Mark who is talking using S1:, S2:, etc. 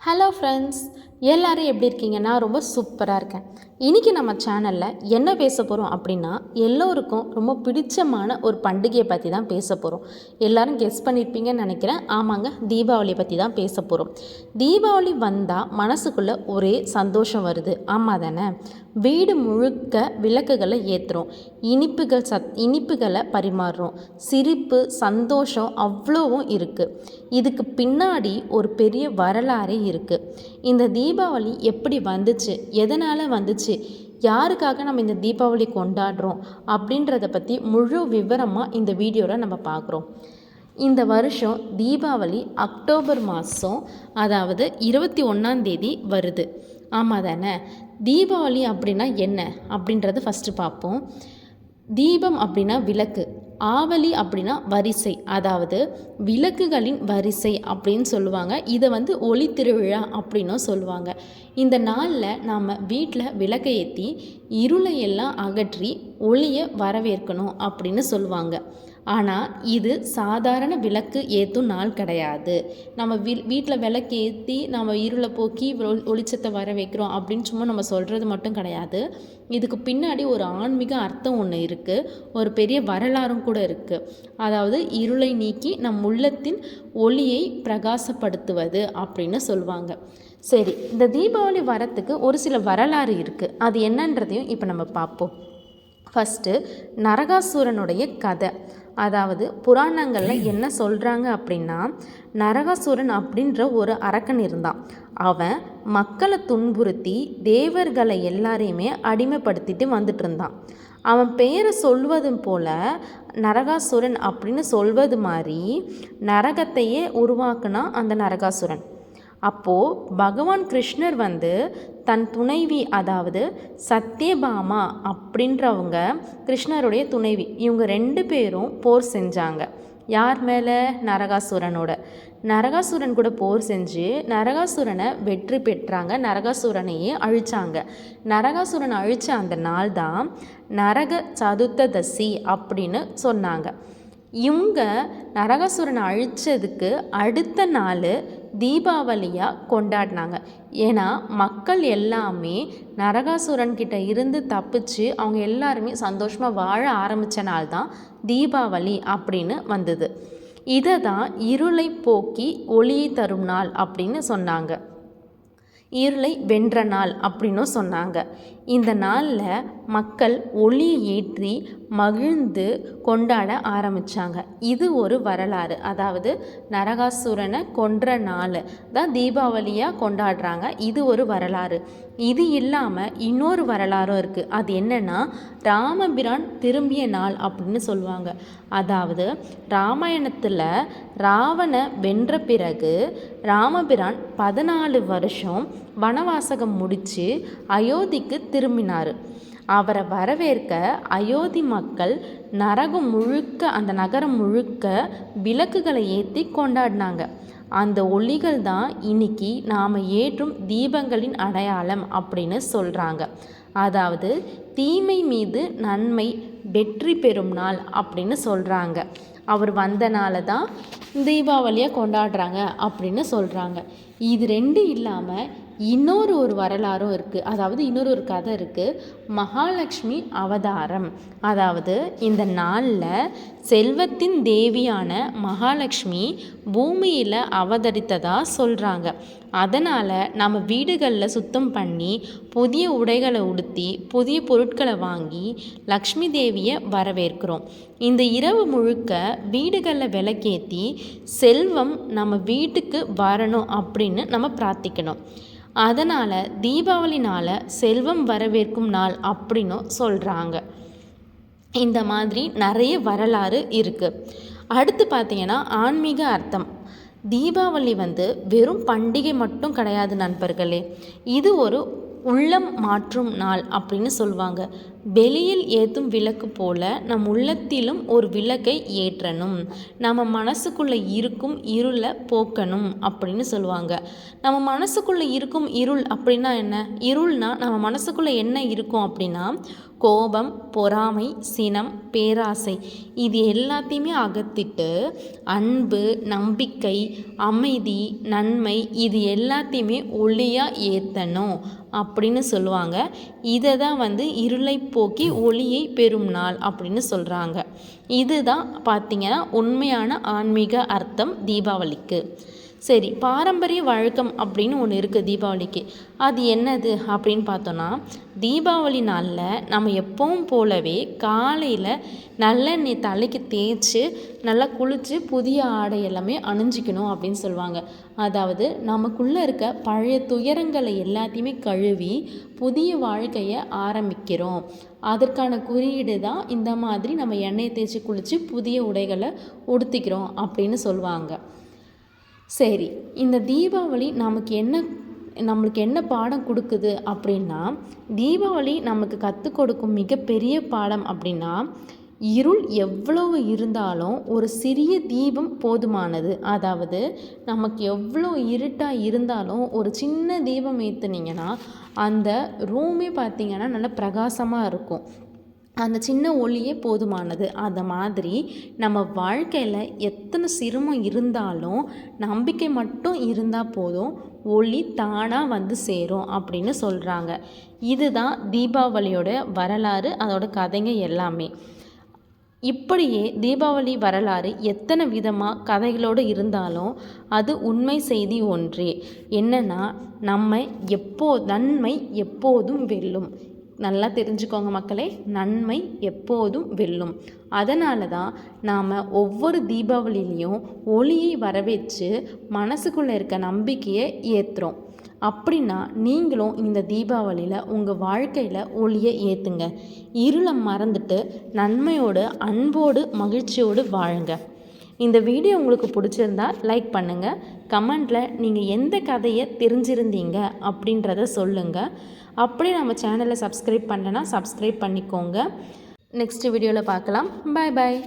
S1: Hello friends எல்லாரும் எப்படி இருக்கீங்க நான் ரொம்ப சூப்பராக இருக்கேன். இன்றைக்கி நம்ம சேனலில் என்ன பேச போகிறோம் அப்படின்னா எல்லோருக்கும் ரொம்ப பிடிச்சமான ஒரு பண்டிகையை பற்றி தான் பேச போகிறோம் எல்லோரும் கெஸ் பண்ணியிருப்பீங்கன்னு நினைக்கிறேன். ஆமாங்க தீபாவளியை பற்றி தான் பேச போகிறோம் தீபாவளி வந்தால் மனசுக்குள்ளே ஒரே சந்தோஷம் வருது. ஆமாம் தானே? வீடு முழுக்க விளக்குகளை ஏற்றுறோம் இனிப்புகள் சத் இனிப்புகளை பரிமாறுறோம். சிரிப்பு சந்தோஷம் அவ்வளோவும் இருக்குது இதுக்கு பின்னாடி ஒரு பெரிய வரலாறே இருக்குது இந்த தீபாவளி எப்படி வந்துச்சு? எதனால் வந்துச்சு? யாருக்காக நம்ம இந்த தீபாவளி கொண்டாடுறோம்? அப்படின்றத பற்றி முழு விவரமாக இந்த வீடியோவில் நம்ம பார்க்குறோம். இந்த வருஷம் தீபாவளி அக்டோபர் மாதம் அதாவது இருபத்தி ஒன்றாந்தேதி வருது. ஆமாம் தானே? தீபாவளி அப்படின்னா என்ன? அப்படின்றத ஃபஸ்ட்டு பார்ப்போம். தீபம் அப்படின்னா விளக்கு. ஆவலி அப்படின்னா வரிசை அதாவது விளக்குகளின் வரிசை அப்படின்னு சொல்லுவாங்க. இதை வந்து ஒளி திருவிழா அப்படின்னும் சொல்லுவாங்க. இந்த நாளில் நாம் வீட்டில் விளக்கை ஏற்றி இருளை எல்லாம் அகற்றி ஒளியை வரவேற்கணும் அப்படின்னு சொல்லுவாங்க. ஆனால் இது சாதாரண விளக்கு ஏற்றும் நாள் கிடையாது. நம்ம வீ வீட்டில் விளக்கு ஏற்றி நம்ம இருளை போக்கி ஒளிச்சத்தை வர வைக்கிறோம் அப்படின்னு சும்மா நம்ம சொல்கிறது மட்டும் கிடையாது. இதுக்கு பின்னாடி ஒரு ஆன்மீக அர்த்தம் ஒன்று இருக்குது ஒரு பெரிய வரலாறும் கூட இருக்குது அதாவது இருளை நீக்கி நம் உள்ளத்தின் ஒளியை பிரகாசப்படுத்துவது அப்படின்னு சொல்லுவாங்க. சரி இந்த தீபாவளி வரத்துக்கு ஒரு சில வரலாறு இருக்குது அது என்னன்றதையும் இப்போ நம்ம பார்ப்போம். ஃபஸ்ட்டு நரகாசுரனுடைய கதை. அதாவது புராணங்களில் என்ன சொல்கிறாங்க அப்படின்னா நரகாசுரன் அப்படின்ற ஒரு அரக்கன் இருந்தான். அவன் மக்களை துன்புறுத்தி தேவர்களை எல்லாரையுமே அடிமைப்படுத்திட்டு வந்துட்டு இருந்தான். அவன் பெயரை சொல்வதும் போல நரகாசுரன் அப்படின்னு சொல்வது மாதிரி நரகத்தையே உருவாக்குனா அந்த நரகாசுரன். அப்போது பகவான் கிருஷ்ணர் வந்து தன் துணைவி அதாவது சத்யபாமா அப்படின்றவங்க கிருஷ்ணருடைய துணைவி. இவங்க ரெண்டு பேரும் போர் செஞ்சாங்க. யார் மேலே? நரகாசுரனோட. நரகாசுரன் கூட போர் செஞ்சு நரகாசுரனை வெற்றி பெற்றாங்க. நரகாசுரனையே அழித்தாங்க நரகாசுரனை அழிச்ச அந்த நாள் தான் நரக சதுர்த்ததசி அப்படின்னு சொன்னாங்க. இவங்க நரகாசுரனை அழித்ததுக்கு அடுத்த நாள் தீபாவளியாக கொண்டாடினாங்க. ஏன்னா மக்கள் எல்லாமே நரகாசுரன்கிட்ட இருந்து தப்பிச்சு அவங்க எல்லாருமே சந்தோஷமாக வாழ ஆரம்பித்த நாள் தான் தீபாவளி அப்படின்னு வந்தது. இதை தான் இருளை போக்கி ஒளியை தரும் நாள் அப்படின்னு சொன்னாங்க. இருளை வென்ற நாள் அப்படின்னும் சொன்னாங்க. இந்த நாளில் மக்கள் ஒளியை ஏற்றி மகிழ்ந்து கொண்டாட ஆரம்பித்தாங்க இது ஒரு வரலாறு. அதாவது நரகாசுரனை கொன்ற நாள் தான் தீபாவளியாக கொண்டாடுறாங்க. இது ஒரு வரலாறு. இது இல்லாமல் இன்னொரு வரலாறும் இருக்குது அது என்னென்னா ராமபிரான் திரும்பிய நாள் அப்படின்னு சொல்லுவாங்க. அதாவது ராமாயணத்தில் ராவண வென்ற பிறகு ராமபிரான் பதினாலு வருஷம் வனவாசகம் முடித்து அயோத்திக்கு திரும்பினார். அவரை வரவேற்க அயோத்தி மக்கள் நரகம் முழுக்க அந்த நகரம் முழுக்க விளக்குகளை ஏற்றி கொண்டாடினாங்க. அந்த ஒளிகள் தான் இன்னைக்கு நாம் ஏற்றும் தீபங்களின் அடையாளம் அப்படின்னு சொல்கிறாங்க அதாவது தீமை மீது நன்மை வெற்றி பெறும் நாள் அப்படின்னு சொல்கிறாங்க அவர் வந்தனால தான் தீபாவளியை கொண்டாடுறாங்க அப்படின்னு சொல்கிறாங்க இது ரெண்டு இல்லாமல் இன்னொரு ஒரு வரலாறும் இருக்குது அதாவது இன்னொரு ஒரு கதை இருக்குது மகாலட்சுமி அவதாரம். அதாவது இந்த நாளில் செல்வத்தின் தேவியான மகாலட்சுமி பூமியில் அவதரித்ததாக சொல்கிறாங்க அதனால் நம்ம வீடுகளில் சுத்தம் பண்ணி புதிய உடைகளை உடுத்தி புதிய பொருட்களை வாங்கி லக்ஷ்மி தேவியை வரவேற்கிறோம். இந்த இரவு முழுக்க வீடுகளில் விளக்கேற்றி செல்வம் நம்ம வீட்டுக்கு வரணும் அப்படின்னு நம்ம பிரார்த்திக்கணும். அதனால் தீபாவளி நாளை செல்வம் வரவேற்கும் நாள் அப்படின்னும் சொல்கிறாங்க இந்த மாதிரி நிறைய வரலாறு இருக்குது அடுத்து பார்த்தீங்கன்னா ஆன்மீக அர்த்தம். தீபாவளி வந்து வெறும் பண்டிகை மட்டும் கிடையாது நண்பர்களே. இது ஒரு உள்ளம் மாற்றும் நாள் அப்படின்னு சொல்லுவாங்க வெளியில் ஏற்றும் விளக்கு போல நம் உள்ளத்திலும் ஒரு விளக்கை ஏற்றணும். நம்ம மனசுக்குள்ளே இருக்கும் இருளை போக்கணும் அப்படின்னு சொல்லுவாங்க. நம்ம மனசுக்குள்ளே இருக்கும் இருள் அப்படின்னா என்ன? இருள்னா நம்ம மனசுக்குள்ளே என்ன இருக்கும் அப்படின்னா கோபம் பொறாமை சினம் பேராசை. இது எல்லாத்தையுமே அகத்திட்டு அன்பு நம்பிக்கை அமைதி நன்மை இது எல்லாத்தையுமே ஒளியாக ஏற்றணும் அப்படின்னு சொல்லுவாங்க. இதை தான் வந்து இருளை போக்கி ஒளியை பெறும் நாள் அப்படின்னு சொல்கிறாங்க இதுதான் பார்த்திங்கன்னா உண்மையான ஆன்மீக அர்த்தம் தீபாவளிக்கு. சரி பாரம்பரிய வழக்கம் அப்படின்னு ஒன்று இருக்குது தீபாவளிக்கு. அது என்னது அப்படின்னு பார்த்தோன்னா தீபாவளி நாளில் நம்ம எப்பவும் போலவே காலையில் நல்லெண்ணெய் தலைக்கு தேய்ச்சி நல்லா குளித்து புதிய ஆடை எல்லாமே அணிஞ்சிக்கணும் அப்படின்னு சொல்லுவாங்க. அதாவது நமக்குள்ளே இருக்க பழைய துயரங்களை எல்லாத்தையுமே கழுவி புதிய வாழ்க்கையை ஆரம்பிக்கிறோம். அதற்கான குறியீடு தான் இந்த மாதிரி நம்ம எண்ணெயை தேய்ச்சி குளித்து புதிய உடைகளை உடுத்திக்கிறோம் அப்படின்னு சொல்லுவாங்க. சரி இந்த தீபாவளி நமக்கு என்ன நம்மளுக்கு என்ன பாடம் கொடுக்குது அப்படின்னா தீபாவளி நமக்கு கற்றுக் கொடுக்கும் மிகப்பெரிய பாடம் அப்படின்னா இருள் எவ்வளவு இருந்தாலும் ஒரு சிறிய தீபம் போதுமானது. அதாவது நமக்கு எவ்வளோ இருட்டாக இருந்தாலும் ஒரு சின்ன தீபம் ஏற்றுனீங்கன்னா அந்த ரூமே பார்த்திங்கன்னா நல்லா பிரகாசமாக இருக்கும். அந்த சின்ன ஒளியே போதுமானது. அந்த மாதிரி நம்ம வாழ்க்கையில் எத்தனை சிரமம் இருந்தாலும் நம்பிக்கை மட்டும் இருந்தால் போதும். ஒளி தானாக வந்து சேரும் அப்படின்னு சொல்கிறாங்க இதுதான் தீபாவளியோட வரலாறு அதோட கதைங்க எல்லாமே. இப்படியே தீபாவளி வரலாறு எத்தனை விதமாக கதைகளோடு இருந்தாலும் அது உண்மை செய்தி ஒன்றே. என்னென்னா நம்ம எப்போ நன்மை எப்போதும் வெல்லும். நல்லா தெரிஞ்சுக்கோங்க மக்களே நன்மை எப்போதும் வெல்லும். அதனால தான் நாம் ஒவ்வொரு தீபாவளிலையும் ஒளியை வரவேற்று மனசுக்குள்ளே இருக்க நம்பிக்கையை ஏற்றுறோம் அப்படின்னா நீங்களும் இந்த தீபாவளியில் உங்கள் வாழ்க்கையில் ஒளியை ஏற்றுங்க இருளை மறந்துட்டு நன்மையோடு அன்போடு மகிழ்ச்சியோடு வாழுங்க. இந்த வீடியோ உங்களுக்கு பிடிச்சிருந்தா லைக் பண்ணுங்கள் கமெண்டில் நீங்கள் எந்த கதையை தெரிஞ்சிருந்தீங்க அப்படின்றத சொல்லுங்கள் அப்படியே நம்ம சேனலை சப்ஸ்கிரைப் பண்ணனா சப்ஸ்கிரைப் பண்ணிக்கோங்க. நெக்ஸ்ட் வீடியோவில் பார்க்கலாம். பாய் பாய்